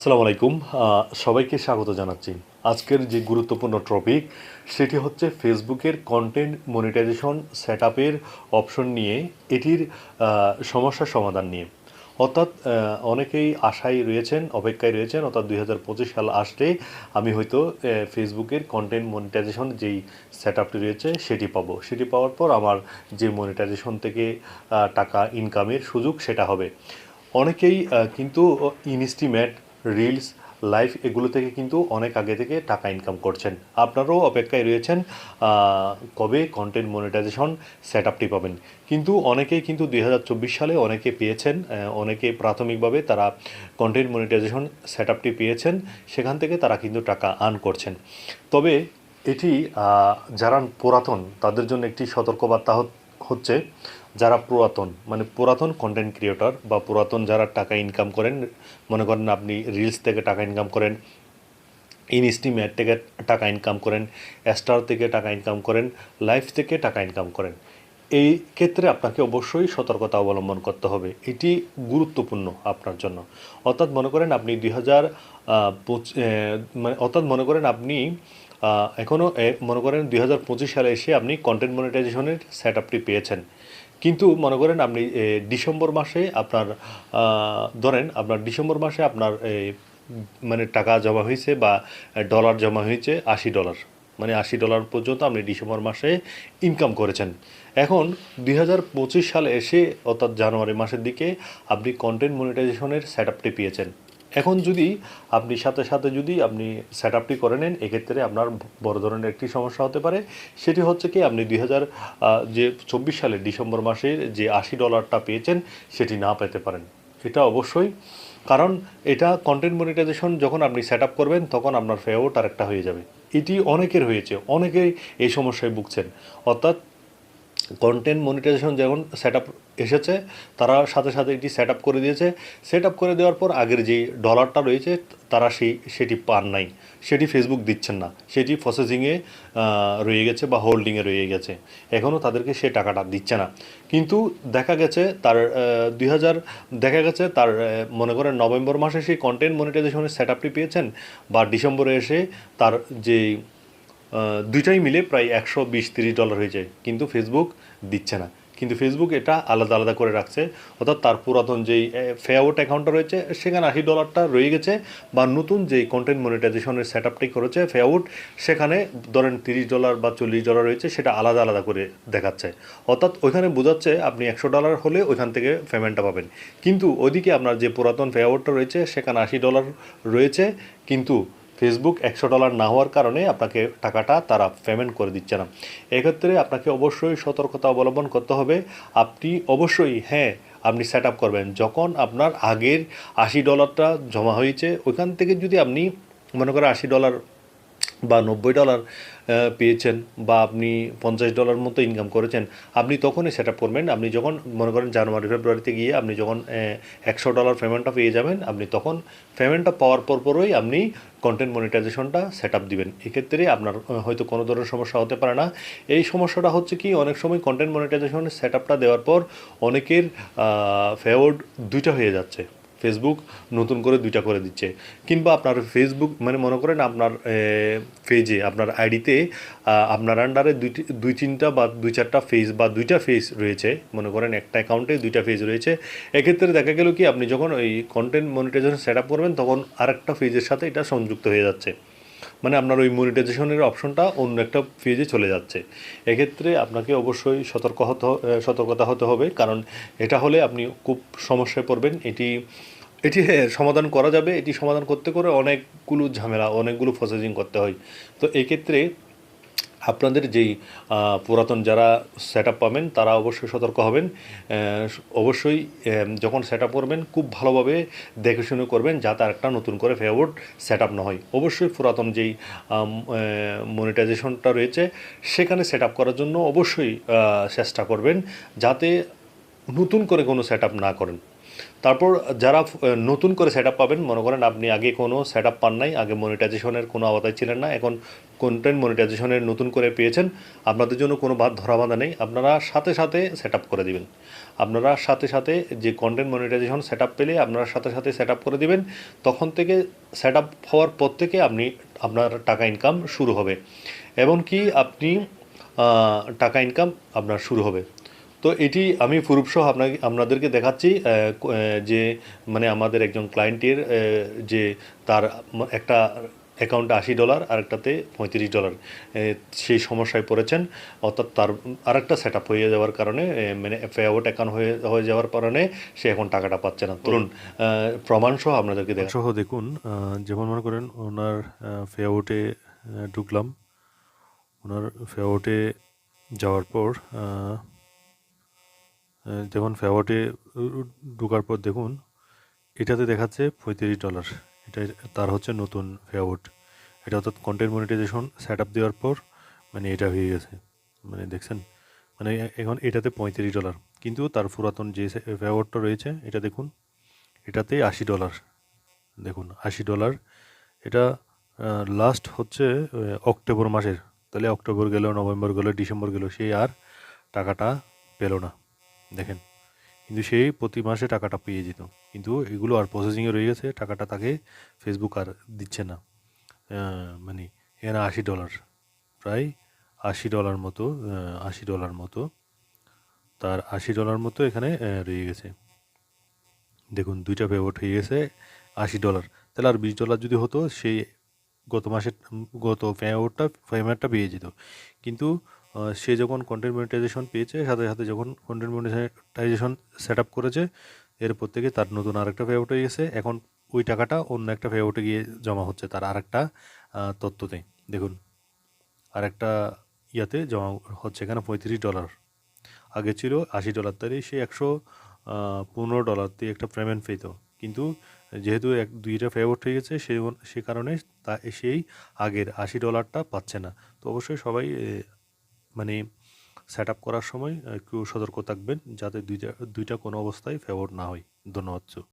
আসসালামু আলাইকুম। সবাইকে স্বাগত জানাচ্ছি। আজকের যে গুরুত্বপূর্ণ টপিক সেটি হচ্ছে ফেসবুকের কন্টেন্ট মনিটাইজেশন সেট অপশন নিয়ে এটির আহ, সমস্যার সমাধান নিয়ে। অর্থাৎ অনেকেই আশায় রয়েছেন অপেক্ষায় রয়েছেন অর্থাৎ দুই হাজার পঁচিশ সাল আসলে আমি হয়তো ফেসবুকের কন্টেন্ট মনিটাইজেশন যেই সেট আপটি রয়েছে সেটি পাবো। সেটি পাওয়ার পর আমার যে মনিটাইজেশন থেকে টাকা ইনকামের সুযোগ সেটা হবে। অনেকেই কিন্তু ইনস্টিমেট রিলস লাইভ এগুলো থেকে কিন্তু অনেক আগে থেকে টাকা ইনকাম করছেন। আপনারাও অপেক্ষায় রয়েছেন কবে কন্টেন্ট মনিটাইজেশন সেট আপটি পাবেন। কিন্তু অনেকেই কিন্তু দুই হাজার চব্বিশ সালে অনেকে পেয়েছেন অনেকে প্রাথমিকভাবে তারা কন্টেন্ট মনিটাইজেশন সেট আপটি পেয়েছেন, সেখান থেকে তারা কিন্তু টাকা আর্ন করছেন। তবে এটি যারা পুরাতন, তাদের জন্য একটি সতর্কবার্তা হচ্ছে যারা পুরাতন মানে পুরাতন কন্টেন্ট ক্রিয়েটর বা পুরাতন যারা টাকা ইনকাম করেন, মনে করেন আপনি রিলস থেকে টাকা ইনকাম করেন ইনস্টিমেট থেকে টাকা ইনকাম করেন স্টার থেকে টাকা ইনকাম করেন লাইফ থেকে টাকা ইনকাম করেন, এই ক্ষেত্রে আপনাকে অবশ্যই সতর্কতা অবলম্বন করতে হবে। এটি গুরুত্বপূর্ণ আপনার জন্য। অর্থাৎ মনে করেন আপনি দুই হাজার মানে অর্থাৎ মনে করেন আপনি এখনও মনে করেন দুই হাজার পঁচিশ সালে এসে আপনি কন্টেন্ট মনিটাইজেশনের সেট আপটি পেয়েছেন। কিন্তু মনে করেন আপনি ডিসেম্বর মাসে আপনার ধরেন আপনার ডিসেম্বর মাসে আপনার মানে টাকা জমা হয়েছে বা ডলার জমা হয়েছে আশি ডলার মানে আশি ডলার পর্যন্ত আপনি ডিসেম্বর মাসে ইনকাম করেছেন। এখন দুই হাজার পঁচিশ সালে এসে অর্থাৎ জানুয়ারি মাসের দিকে আপনি কন্টেন্ট মনিটাইজেশনের সেট আপটি পেয়েছেন। এখন যদি আপনি সাথে সাথে যদি আপনি সেট আপটি করে নেন, এক্ষেত্রে আপনার বড় ধরনের একটি সমস্যা হতে পারে। সেটি হচ্ছে কি, আপনি দুই হাজার যে চব্বিশ সালের ডিসেম্বর মাসের যে আশি ডলারটা পেয়েছেন, সেটি না পেতে পারেন। এটা অবশ্যই। কারণ এটা কন্টেন্ট মনিটাইজেশন যখন আপনি সেট করবেন, তখন আপনার ফেওট আরেকটা হয়ে যাবে। এটি অনেকের হয়েছে। অনেকেই এই সমস্যায় ভুগছেন। অর্থাৎ কন্টেন্ট মনিটাইজেশন যখন সেট এসেছে, তারা সাথে সাথে এটি সেট করে দিয়েছে। সেট করে দেওয়ার পর আগের যেই ডলারটা রয়েছে, তারা সেই, সেটি পান নাই। সেটি ফেসবুক দিচ্ছেন না। সেটি প্রসেসিংয়ে রয়ে গেছে বা হোল্ডিংয়ে রয়ে গেছে। এখনও তাদেরকে সে টাকাটা দিচ্ছে না। কিন্তু দেখা গেছে তার দুই হাজার, দেখা গেছে তার মনে করেন নভেম্বর মাসে সেই কন্টেন্ট মনিটাইজেশনের সেট পেয়েছেন, বা ডিসেম্বরে এসে তার যে দুইটাই মিলে প্রায় একশো বিশ তিরিশ ডলার হয়ে যায়। কিন্তু ফেসবুক দিচ্ছে না। কিন্তু ফেসবুক এটা আলাদা আলাদা করে রাখছে। অর্থাৎ তার পুরাতন যেই ফেআউট অ্যাকাউন্টটা রয়েছে, সেখানে আশি ডলারটা রয়ে গেছে বা নতুন যেই কন্টেন্ট মনিটাইজেশনের সেট আপটি করেছে ফেআউট সেখানে ধরেন তিরিশ ডলার বা চল্লিশ ডলার রয়েছে, সেটা আলাদা আলাদা করে দেখাচ্ছে। অর্থাৎ ওইখানে বোঝাচ্ছে আপনি একশো ডলার হলে ওইখান থেকে পেমেন্টটা পাবেন। কিন্তু ওইদিকে আপনার যে পুরাতন ফেআউটটা রয়েছে, সেখানে আশি ডলার রয়েছে। কিন্তু ফেসবুক একশো ডলার না হওয়ার কারণে আপনাকে টাকাটা তারা পেমেন্ট করে দিচ্ছে না। এক্ষেত্রে আপনাকে অবশ্যই সতর্কতা অবলম্বন করতে হবে। আপনি অবশ্যই হ্যাঁ আপনি সেট আপ করবেন। যখন আপনার আগের আশি ডলারটা জমা হয়েছে, ওইখান থেকে যদি আপনি মনে করেন আশি ডলার বা নব্বই ডলার পেয়েছেন বা আপনি পঞ্চাশ ডলার মতো ইনকাম করেছেন, আপনি তখনই সেট আপ করবেন। আপনি যখন মনে করেন জানুয়ারি, ফেব্রুয়ারিতে গিয়ে আপনি যখন একশো ডলার পেমেন্টটা পেয়ে যাবেন, আপনি তখন পেমেন্টটা পাওয়ার পর পরই আপনি কন্টেন্ট মনিটাইজেশনটা সেট আপ দিবেন। এক্ষেত্রে আপনার হয়তো কোনো ধরনের সমস্যা হতে পারে না। এই সমস্যাটা হচ্ছে কি, অনেক সময় কন্টেন্ট মনিটাইজেশনের সেট দেওয়ার পর অনেকের ফেওয়ার্ড দুইটা হয়ে যাচ্ছে। ফেসবুক নতুন করে দুইটা করে দিচ্ছে। কিংবা আপনার ফেসবুক মানে মনে করেন আপনার পেজে আপনার আইডিতে আপনার আন্ডারে দুই দুই তিনটা বা দুই চারটা ফেজ বা দুইটা ফেজ রয়েছে। মনে করেন একটা অ্যাকাউন্টে দুইটা ফেজ রয়েছে। এক্ষেত্রে দেখা গেল কি, আপনি যখন ওই কন্টেন্ট মনিটাইজেশন সেট আপ করবেন, তখন আরেকটা ফেজের সাথে এটা সংযুক্ত হয়ে যাচ্ছে। মানে আপনার ওই মনিটাইজেশনের অপশনটা অন্য একটা ফেজে চলে যাচ্ছে। এক্ষেত্রে আপনাকে অবশ্যই সতর্ক হতে সতর্কতা হতে হবে কারণ এটা হলে আপনি খুব সমস্যায় পড়বেন। এটি এটি হ্যাঁ, সমাধান করা যাবে। এটি সমাধান করতে করে অনেকগুলো ঝামেলা অনেকগুলো প্রসেসিং করতে হয়। তো এক্ষেত্রে আপনাদের যেই পুরাতন যারা সেট পাবেন, তারা অবশ্যই সতর্ক হবেন। অবশ্যই যখন সেট করবেন, খুব ভালোভাবে দেখে শুনে করবেন, যাতে আরেকটা নতুন করে ফেয়ারবোর্ড সেট না হয়। অবশ্যই পুরাতন যেই মনিটাইজেশনটা রয়েছে, সেখানে সেট করার জন্য অবশ্যই চেষ্টা করবেন, যাতে নতুন করে কোনো সেট না করেন। তারপর যারা নতুন করে সেট পাবেন, মনে করেন আপনি আগে কোনো সেট পান নাই, আগে মনিটাইজেশনের কোনো আওতায় ছিলেন না, এখন কন্টেন্ট মনিটাইজেশনের নতুন করে পেয়েছেন, আপনাদের জন্য কোনো বাদ ধরা বাঁধা নেই, আপনারা সাথে সাথে সেট করে দিবেন। আপনারা সাথে সাথে যে কন্টেন্ট মনিটাইজেশন সেট পেলে আপনারা সাথে সাথে সেট করে দিবেন, তখন থেকে সেট হওয়ার পর থেকে আপনি, আপনার টাকা ইনকাম শুরু হবে। এমনকি আপনি টাকা ইনকাম আপনার শুরু হবে। তো এটি আমি প্রুফসহ আপনাকে, আপনাদেরকে দেখাচ্ছি যে মানে আমাদের একজন ক্লায়েন্টের যে তার একটা অ্যাকাউন্টে আশি ডলার আর একটাতে পঁয়ত্রিশ ডলার সেই সমস্যায় পড়েছেন। অর্থাৎ তার আরেকটা সেট হয়ে যাওয়ার কারণে মানে পে আউট অ্যাকাউন্ট হয়ে হয়ে যাওয়ার কারণে সে এখন টাকাটা পাচ্ছে না। ধরুন প্রমাণসহ আপনাদেরকে দেখা সহ দেখুন যেমন মনে করেন ওনার পে ঢুকলাম। ওনার পে যাওয়ার পর যেমন ফেওয়ার্টে ঢোকার পর দেখুন, এটাতে দেখাচ্ছে পঁয়ত্রিশ ডলার এটা তার হচ্ছে নতুন ফেওয়ার্ট এটা অর্থাৎ কন্টেন্ট মনিটাইজেশন সেট আপ দেওয়ার পর মানে এটা হয়ে গেছে। মানে দেখছেন মানে এখন এটাতে পঁয়ত্রিশ ডলার কিন্তু তার পুরাতন যে ফেওয়ার্টটা রয়েছে, এটা দেখুন, এটাতে আশি ডলার দেখুন, আশি ডলার এটা লাস্ট হচ্ছে অক্টোবর মাসের। তাহলে অক্টোবর গেল, নভেম্বর গেল, ডিসেম্বর গেল সেই আর টাকাটা পেল না। দেখেন, কিন্তু সেই প্রতি মাসে টাকাটা পেয়ে যেত। কিন্তু এগুলো আর প্রসেসিংয়ে রয়ে গেছে, টাকাটা তাকে ফেসবুক আর দিচ্ছে না। মানে এখানে আশি ডলার প্রায় আশি ডলার মতো আশি ডলার মতো, তার আশি ডলার মতো এখানে রয়ে গেছে। দেখুন, দুইটা পেমেন্ট হয়ে গেছে, আশি ডলার তাহলে আর বিশ ডলার যদি হতো সেই গত মাসের গত পেমেন্টটা পেমেন্টটা পেয়ে যেত। কিন্তু সে যখন কন্টেন্ট মনিটাইজেশন পেয়েছে, সাথে সাথে যখন কন্টেন্ট মনিটাইজেশন সেট আপ করেছে এরপর থেকে তার নতুন আরেকটা পেমেন্ট হয়ে গেছে। এখন ওই টাকাটা অন্য একটা পেমেন্টে গিয়ে জমা হচ্ছে তার আরেকটা তথ্যতে। দেখুন, আরেকটা ইয়াতে জমা হচ্ছে এখানে পঁয়ত্রিশ ডলার আগে ছিল আশি ডলার তাহলে সে একশো পনেরো ডলার দিয়ে একটা পেমেন্ট পেত। কিন্তু যেহেতু এক, দুইটা ফেভার হয়ে গেছে, সে সে কারণে তা, সেই আগের আশি ডলারটা পাচ্ছে না। তো অবশ্যই সবাই মানে সেট আপ করার সময় একটু সতর্ক থাকবেন যাতে দুইটা দুইটা কোনো অবস্থায় ফেভার না হয়। ধন্যবাদ